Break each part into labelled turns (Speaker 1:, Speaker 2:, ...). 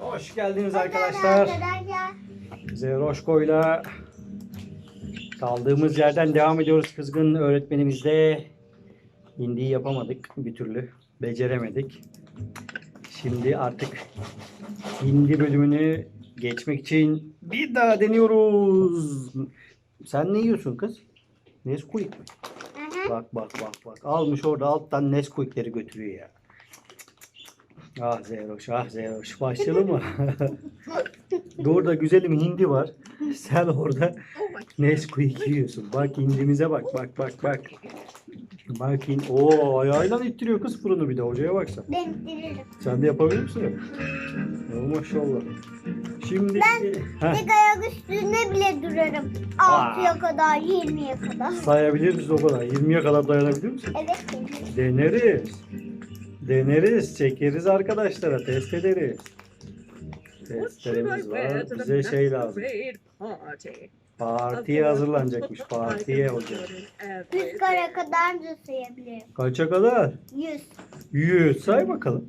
Speaker 1: Hoş geldiniz arkadaşlar. Zeroşko'yla kaldığımız yerden devam ediyoruz. Kızgın öğretmenimizle hindiyi yapamadık bir türlü. Beceremedik. Şimdi artık hindi bölümünü geçmek için bir daha deniyoruz. Sen ne yiyorsun kız? Nesquik mi? Bak bak bak bak. Almış orada alttan Nesquik'leri götürüyor ya. Ah Zeroş, ah Zeroş. Başlayalım mı? Orada güzelim hindi var. Sen orada Nesquik yiyorsun. Bak hindimize bak, bak bak bak. Bak hindi. Oo ayağıyla ittiriyor kız fırını bir de. Hocaya baksan.
Speaker 2: Ben ittiririm.
Speaker 1: Sen de yapabilir misin? Oo, maşallah. Şimdi... Heh,
Speaker 2: Tek ayak üstünde bile durarım. 6'ya kadar, 20'ye kadar.
Speaker 1: sayabilir misin o kadar? 20'ye kadar dayanabilir misin?
Speaker 2: Evet.
Speaker 1: Deneriz. Deneriz, çekeriz arkadaşlara, test ederiz. Testlerimiz var. Bize şey lazım. Partiye hazırlanacakmış. Partiye olacak.
Speaker 2: 100 kare kadar da sayabilirim.
Speaker 1: Kaça kadar?
Speaker 2: 100.
Speaker 1: 100. Say bakalım.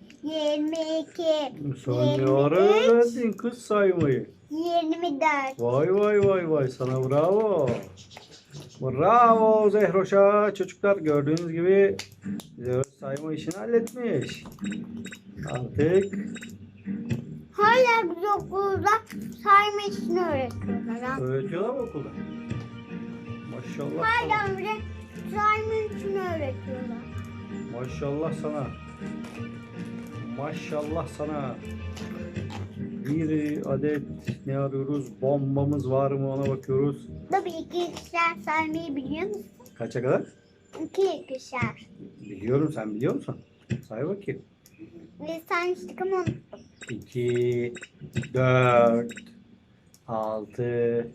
Speaker 2: 22,
Speaker 1: Sen ne ara öğrendin kız saymayı?
Speaker 2: 24.
Speaker 1: Vay vay vay vay sana bravo. Bravo Zehroş'a. Çocuklar gördüğünüz gibi Zehroş sayma işini halletmiş. Artık
Speaker 2: Hala biz okulda sayma işini öğretiyorlar. ha.
Speaker 1: öğretiyorlar mı okulda? Maşallah sana.
Speaker 2: Hala bile sayma işini öğretiyorlar.
Speaker 1: Maşallah sana. Maşallah sana. Bir adet ne arıyoruz? Bombamız var mı ona bakıyoruz.
Speaker 2: Tabii iki ikişer saymayı biliyor musun?
Speaker 1: Kaça kadar?
Speaker 2: İki ikişer.
Speaker 1: Biliyorum sen biliyor musun? Say bakayım.
Speaker 2: Ve saymıştık ama unuttum.
Speaker 1: 2, 4, 6,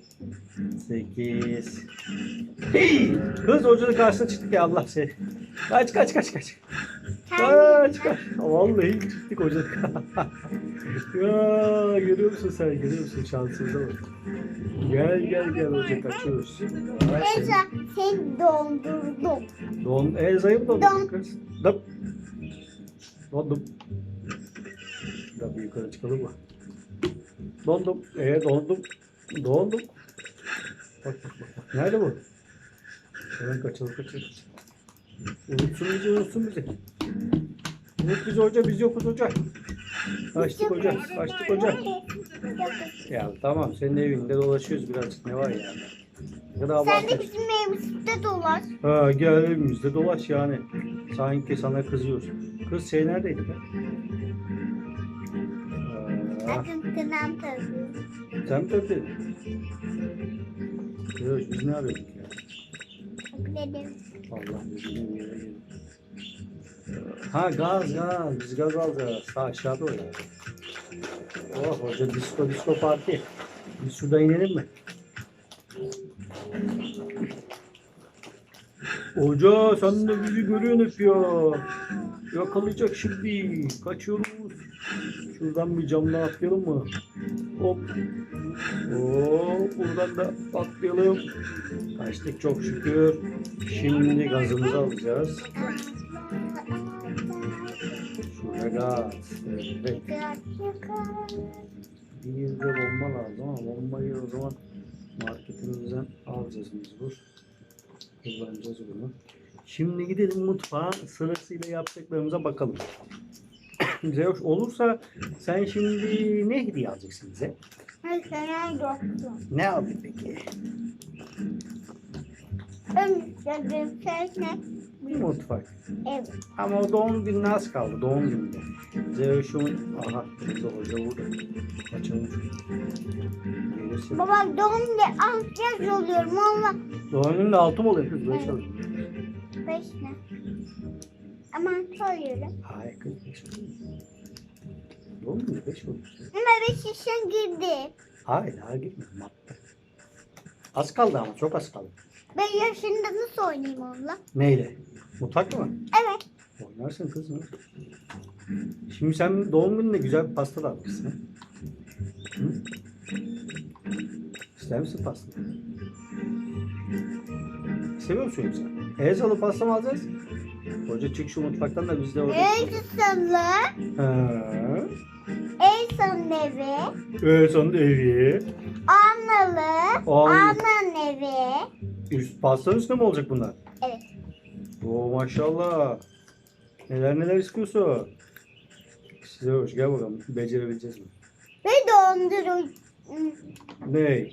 Speaker 1: 8. Kız hocanın karşısına çıktık ya Allah seni. Kaç kaç kaç kaç. Kaç kaç. Vallahi çıktık hocanın Ya görüyor musun sen? Görüyor musun şansımıza bak. Gel gel gel hoca kaçıyoruz.
Speaker 2: Neyse seni dondurdum.
Speaker 1: Don, el zayıf
Speaker 2: Don.
Speaker 1: dondum kız. Dıp. Dondum. Bir yukarı çıkalım mı? Dondum. Ee dondum. Dondum. Bak bak bak. Nerede bu? Hemen kaçalım kaçalım. Unutsun bizi unutsun bizi. Unut bizi hoca biz yokuz hoca. Kaçtık hoca. Kaçtık hoca. Ya tamam senin evinde dolaşıyoruz birazcık ne var yani. Ne kadar
Speaker 2: Sen de bizim evimizde dolaş.
Speaker 1: Ha gel evimizde dolaş yani. Sanki sana kızıyoruz. Kız şey neredeydi be?
Speaker 2: Bakın kınam tabii.
Speaker 1: sen tepedin? Yok biz ne arıyorduk ya?
Speaker 2: Dedim.
Speaker 1: Allah bizim yere gelin. Ha gaz gaz. Biz gaz alacağız. Ha aşağıda o ya. Oh hoca disco disco parti. Biz şurada inelim mi? Hoca sen de bizi görüyorsun hep ya. Yakalayacak şimdi. Kaçıyoruz. Şuradan bir camdan atlayalım mı? Hop. Hop. Buradan da atlayalım. Kaçtık çok şükür. Şimdi gazımızı alacağız. Şurada gaz. Evet. Bir de bomba lazım ama bombayı o zaman marketimizden alacağız mecbur. Kullanacağız bunu. Şimdi gidelim mutfağa sırasıyla yaptıklarımıza bakalım. Zeus olursa sen şimdi ne hediye alacaksın bize?
Speaker 2: Mesela yoktu.
Speaker 1: Ne aldın peki?
Speaker 2: Önce bir şey
Speaker 1: mutfak.
Speaker 2: Evet.
Speaker 1: Ama o doğum gününe az kaldı. Doğum gününde. Zeus'un... Aha burada hoca burada. Kaçırmış. Gelirsin.
Speaker 2: Baba doğumda alt yaş oluyorum ama
Speaker 1: Doğum gününde altı mı oluyor? Beş alıyor.
Speaker 2: beş ne? Ama soruyorum.
Speaker 1: Hayır kız. beş. Doğum günü 5 olmuş.
Speaker 2: Ama beş yaşın girdi.
Speaker 1: Hayır daha gitmedim. Az kaldı ama çok az kaldı.
Speaker 2: Ben yaşında nasıl oynayayım onunla?
Speaker 1: Neyle? Mutfakta mı?
Speaker 2: Evet.
Speaker 1: Oynarsın kızım. Şimdi sen doğum gününde güzel bir pasta da almışsın. Hı? İster misin pasta? Seviyor musun yoksa? Ezalı pasta mı alacağız? Hoca çık şu mutfaktan da biz de orada.
Speaker 2: Elsa'lı,
Speaker 1: Ha.
Speaker 2: Elsa'nın evi,
Speaker 1: Ezanın evi.
Speaker 2: Annalı,
Speaker 1: An-
Speaker 2: Anna'nın evi.
Speaker 1: Üst pastanın üstünde mi olacak bunlar?
Speaker 2: Evet.
Speaker 1: Oo maşallah. Neler neler istiyorsun? Size hoş gel bakalım. Becerebileceğiz mi?
Speaker 2: Ve dondurucu.
Speaker 1: Ne?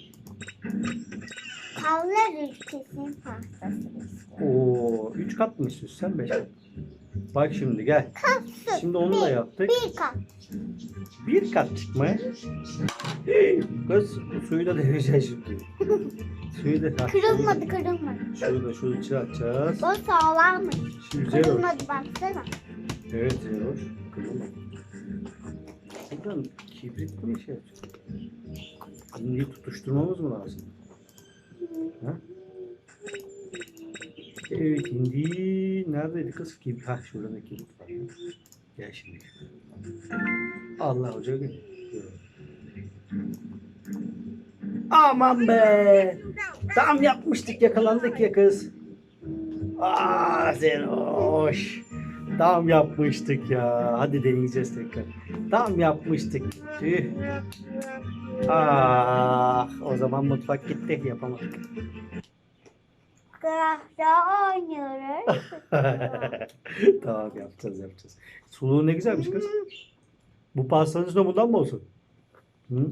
Speaker 2: Kavlar ülkesinin pastası.
Speaker 1: Oo, üç kat mı istiyorsun sen beş kat? Bak şimdi gel.
Speaker 2: Kapsın.
Speaker 1: Şimdi onu da yaptık.
Speaker 2: Bir kat.
Speaker 1: Bir kat çıkma. Hey, Kız suyu da devireceğiz şimdi. Suyu da
Speaker 2: Kırılmadı kırılmadı.
Speaker 1: Suyu da şöyle içine atacağız.
Speaker 2: O sağlammış.
Speaker 1: Şimdi Zeroş.
Speaker 2: Kırılmadı baksana.
Speaker 1: Evet Zeroş. Kırılma. Buradan kibrit mi şey yapacağız? Şimdi tutuşturmamız mı lazım? Ha? Evet hindi neredeydi kız? Kibrit. Ha şurada kibrit var. Gel şimdi. Allah hoca. Aman be. Tam yapmıştık yakalandık ya kız. Aa Zeroş. Tam yapmıştık ya. Hadi deneyeceğiz tekrar. Tam yapmıştık. Tüh. Ah, o zaman mutfak gitti. Yapamadık.
Speaker 2: Grafta oynuyoruz.
Speaker 1: tamam yapacağız yapacağız. Suluğu ne güzelmiş kız. Bu pastanın üstüne bundan mı olsun? Hı?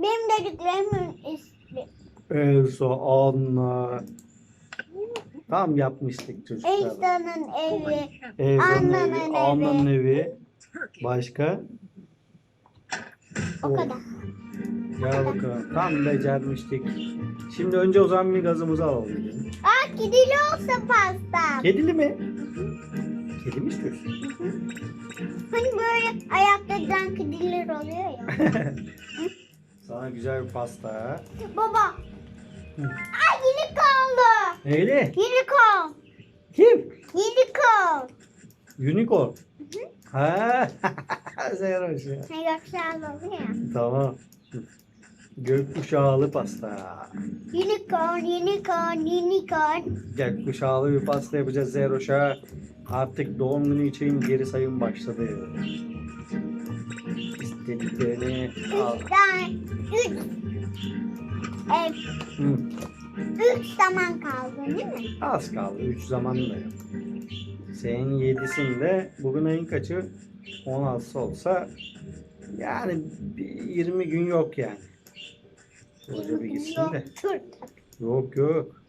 Speaker 2: Benim dediklerimin ismi.
Speaker 1: Elsa, Anna. Tam yapmıştık çocuklar.
Speaker 2: Elsa'nın evi.
Speaker 1: Elsa'nın evi. Anna'nın evi. Başka?
Speaker 2: O kadar.
Speaker 1: Gel bakalım. Tam becermiştik. Şimdi önce o zaman bir gazımızı alalım.
Speaker 2: Aa kedili olsa pasta.
Speaker 1: Kedili mi? Kedi mi istiyorsun?
Speaker 2: Hani böyle ayakta duran kediler oluyor ya.
Speaker 1: Sana güzel bir pasta.
Speaker 2: Baba.
Speaker 1: Hı.
Speaker 2: Kaldı.
Speaker 1: Neyle?
Speaker 2: Yeni kal.
Speaker 1: Kim?
Speaker 2: Kal.
Speaker 1: Unicorn. Ha, Zeroş ya.
Speaker 2: Ne oluyor ya.
Speaker 1: Tamam. Gökkuşağlı pasta.
Speaker 2: Unicorn, unicorn, unicorn.
Speaker 1: Gökkuşağlı bir pasta yapacağız Zeroş'a. Artık doğum günü için geri sayım başladı. İstediklerini al.
Speaker 2: Üç tane. Üç. Evet.
Speaker 1: Hı,
Speaker 2: Üç zaman kaldı değil mi?
Speaker 1: az kaldı. 3 zaman da yok. Senin yedisinde bugün ayın kaçı? 16'sı olsa yani bir 20 gün yok yani. Hoca bir gitsin de.
Speaker 2: Yok.
Speaker 1: Yok.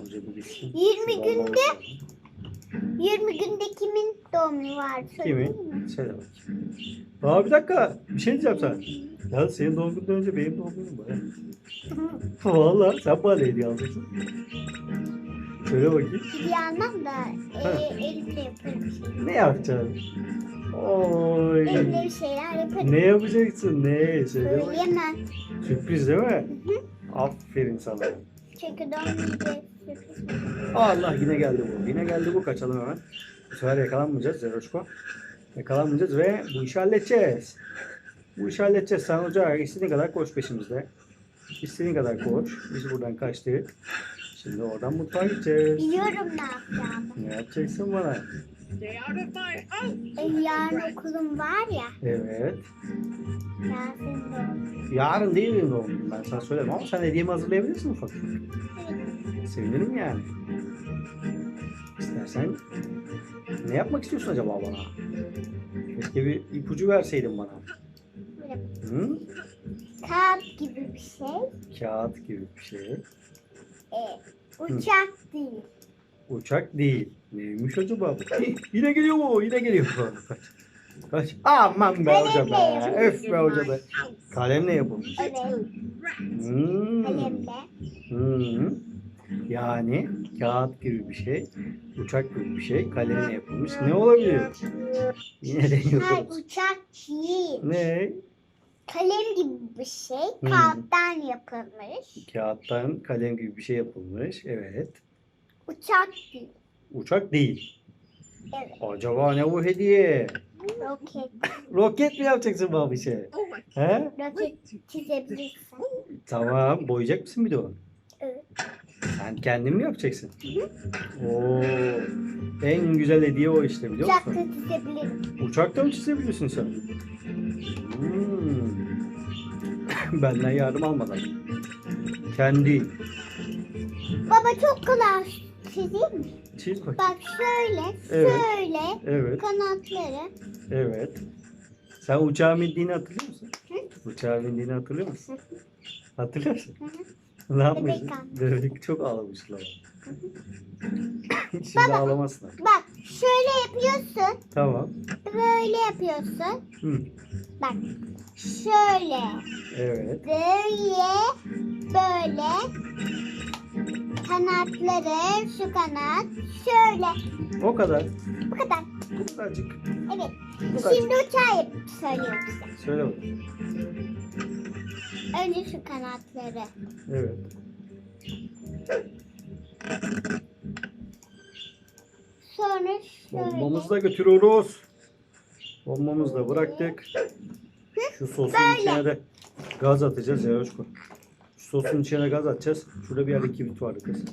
Speaker 1: Hoca bir gitsin.
Speaker 2: 20
Speaker 1: Şu
Speaker 2: günde-
Speaker 1: vallahi-
Speaker 2: 20 günde kimin doğumu var? söyleyeyim mi?
Speaker 1: Kimin? Söyle bakayım. Aa bir dakika. Bir şey diyeceğim sana. Ya senin doğum günden önce benim doğum günüm var. Valla sen bana hediye alacaksın. Söyle bakayım.
Speaker 2: Bir yandan da e, elimle yaparım şey.
Speaker 1: Ne yapacaksın? Oy.
Speaker 2: Elimle bir şeyler yaparım.
Speaker 1: Ne yapacaksın? Ne? Söyle bakayım.
Speaker 2: Söyleyemem.
Speaker 1: Sürpriz değil mi?
Speaker 2: Hı hı.
Speaker 1: Aferin sana.
Speaker 2: Çünkü doğum sürpriz var.
Speaker 1: Allah yine geldi bu. Yine geldi bu. Kaçalım hemen. Bu sefer yakalanmayacağız Zeroşko. Yakalanmayacağız ve bu işi halledeceğiz. Bu işi halledeceğiz. Sen hoca istediğin kadar koş peşimizde. İstediğin kadar koş. Biz buradan kaçtık. Şimdi oradan mutfağa gideceğiz.
Speaker 2: Biliyorum ne yapacağımı.
Speaker 1: Ne yapacaksın bana?
Speaker 2: E, yarın okulum var ya.
Speaker 1: Evet.
Speaker 2: Yasin doğum.
Speaker 1: Yarın değil benim doğum. Ben sana söylerim ama sen hediyemi hazırlayabilirsin ufak.
Speaker 2: Evet.
Speaker 1: Sevinirim yani. İstersen ne yapmak istiyorsun acaba bana? Keşke bir ipucu verseydin bana.
Speaker 2: Böyle
Speaker 1: Hı?
Speaker 2: kağıt gibi bir şey.
Speaker 1: Kağıt gibi bir şey.
Speaker 2: E, uçak değil.
Speaker 1: Uçak değil. Neymiş acaba? Yine geliyor mu? Yine geliyor. Kaç. Aman be hoca be. Öf be hoca be. Kalemle yapılmış.
Speaker 2: Evet.
Speaker 1: Hmm.
Speaker 2: Kalemle.
Speaker 1: Hmm. Yani kağıt gibi bir şey, uçak gibi bir şey, kalemle yapılmış. Ne olabilir? Yine
Speaker 2: Hayır
Speaker 1: deniyoruz.
Speaker 2: uçak değil.
Speaker 1: Ne?
Speaker 2: Kalem gibi bir şey.
Speaker 1: Hmm.
Speaker 2: Kağıttan yapılmış.
Speaker 1: Kağıttan kalem gibi bir şey yapılmış. Evet.
Speaker 2: Uçak değil.
Speaker 1: Uçak değil.
Speaker 2: Evet.
Speaker 1: Acaba ne bu hediye?
Speaker 2: Roket.
Speaker 1: Roket mi yapacaksın babişe? He?
Speaker 2: Roket çizebilirsin.
Speaker 1: Tamam. Boyayacak mısın bir de onu?
Speaker 2: Evet.
Speaker 1: Sen kendin mi yapacaksın? Oo. En güzel hediye o işte biliyor
Speaker 2: Uçak
Speaker 1: musun?
Speaker 2: da çizebilirim.
Speaker 1: Uçakta mı çizebilirsin sen? Hmm. Benden yardım almadan. Kendi.
Speaker 2: Baba çok kolay çizeyim mi?
Speaker 1: Çiz bakayım.
Speaker 2: Bak şöyle,
Speaker 1: Evet.
Speaker 2: şöyle
Speaker 1: Evet,
Speaker 2: kanatları.
Speaker 1: evet. Sen uçağa bindiğini hatırlıyor musun? Uçağa bindiğini hatırlıyor musun? Hatırlıyor musun?
Speaker 2: Hı hı.
Speaker 1: Ne yapmışsın?
Speaker 2: Bebek
Speaker 1: Bebek çok ağlamışlar. Şimdi ağlamasınlar.
Speaker 2: Bak şöyle yapıyorsun,
Speaker 1: Tamam.
Speaker 2: böyle yapıyorsun.
Speaker 1: Hı.
Speaker 2: Bak şöyle,
Speaker 1: Evet.
Speaker 2: böyle, böyle. Kanatları, şu kanat, şöyle.
Speaker 1: O kadar.
Speaker 2: Bu kadar.
Speaker 1: Bu kadarcık.
Speaker 2: Evet.
Speaker 1: Bu kadar.
Speaker 2: Şimdi uçağı söylüyorum size.
Speaker 1: Söyle bakayım.
Speaker 2: Önce şu kanatları.
Speaker 1: Evet.
Speaker 2: Sonra şöyle.
Speaker 1: Bombamızı da götürüyoruz. Bombamızı da bıraktık. Şu sosun
Speaker 2: Böyle.
Speaker 1: içine de gaz atacağız ya Özko. Şu sosun içine gaz atacağız. Şurada bir yerde kibrit vardı kız.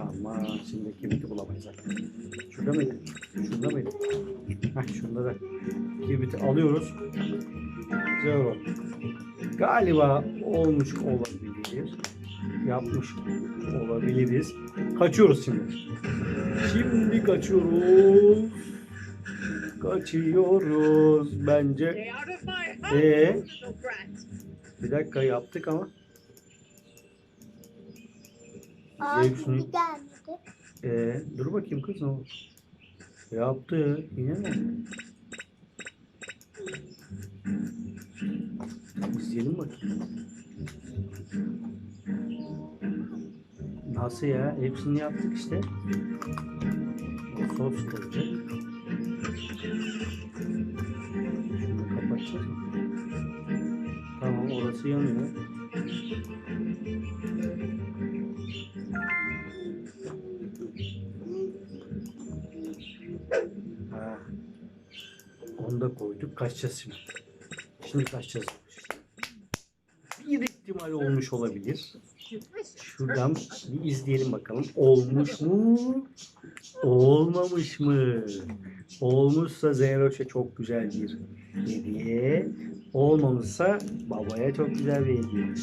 Speaker 1: Aman şimdi kibriti bulamayız zaten. Şurada mıydı? Şurada mıydı? Heh şurada da. Kibriti alıyoruz. Güzel. Galiba olmuş olabilir. Yapmış olabiliriz. Kaçıyoruz şimdi. Şimdi kaçıyoruz. Kaçıyoruz bence. Ee? Bir dakika yaptık ama.
Speaker 2: Aa,
Speaker 1: Zevk
Speaker 2: şimdi gelmedi.
Speaker 1: Ee, dur bakayım kız ne oldu? Yaptı. Yine mi? İzleyelim bakayım. Nasıl ya? Hepsini yaptık işte. O sos koyacak. Orası yanıyor. Ha. Onu da koyduk. Kaçacağız şimdi. Şimdi kaçacağız. Bir ihtimal olmuş olabilir. Şuradan bir izleyelim bakalım. Olmuş mu? Olmamış mı? Olmuşsa Zeroş'a çok güzel bir hediye. Olmamışsa babaya çok güzel bir hediye.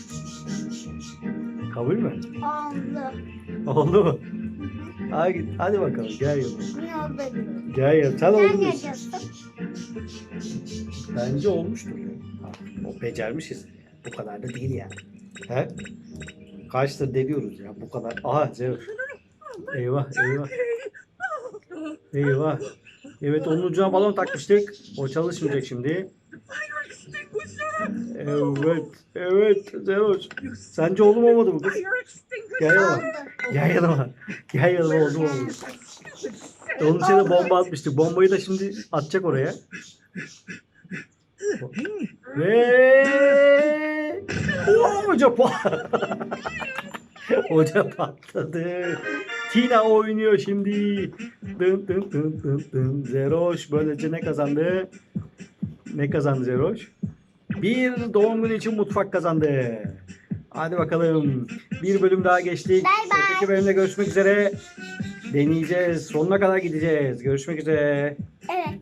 Speaker 1: Kabul mü?
Speaker 2: Oldu.
Speaker 1: Oldu mu? Hadi, hadi bakalım gel
Speaker 2: oldu?
Speaker 1: Gel yanıma. Sen oldu mu? Bence olmuştur. O becermişiz. Bu kadar da değil yani. He? Kaçtır deniyoruz ya bu kadar. Aha Zeus. Eyvah eyvah. Eyvah. Evet onun ucuna balon takmıştık. O çalışmayacak şimdi. Evet. Evet Zeus. Sence oldu mu olmadı mı kız? Gel yanıma. Gel yanıma. Gel yanıma oldu mu olmadı? Onun içine bomba atmıştık. Bombayı da şimdi atacak oraya. Ve hoca patladı. hoca patladı. Tina oynuyor şimdi. Dın dın dın dın dın. Zeroş böylece ne kazandı? Ne kazandı Zeroş? Bir doğum günü için mutfak kazandı. Hadi bakalım. Bir bölüm daha geçtik.
Speaker 2: Bye bye.
Speaker 1: Öteki bölümde görüşmek üzere. Deneyeceğiz. Sonuna kadar gideceğiz. Görüşmek üzere.
Speaker 2: Evet.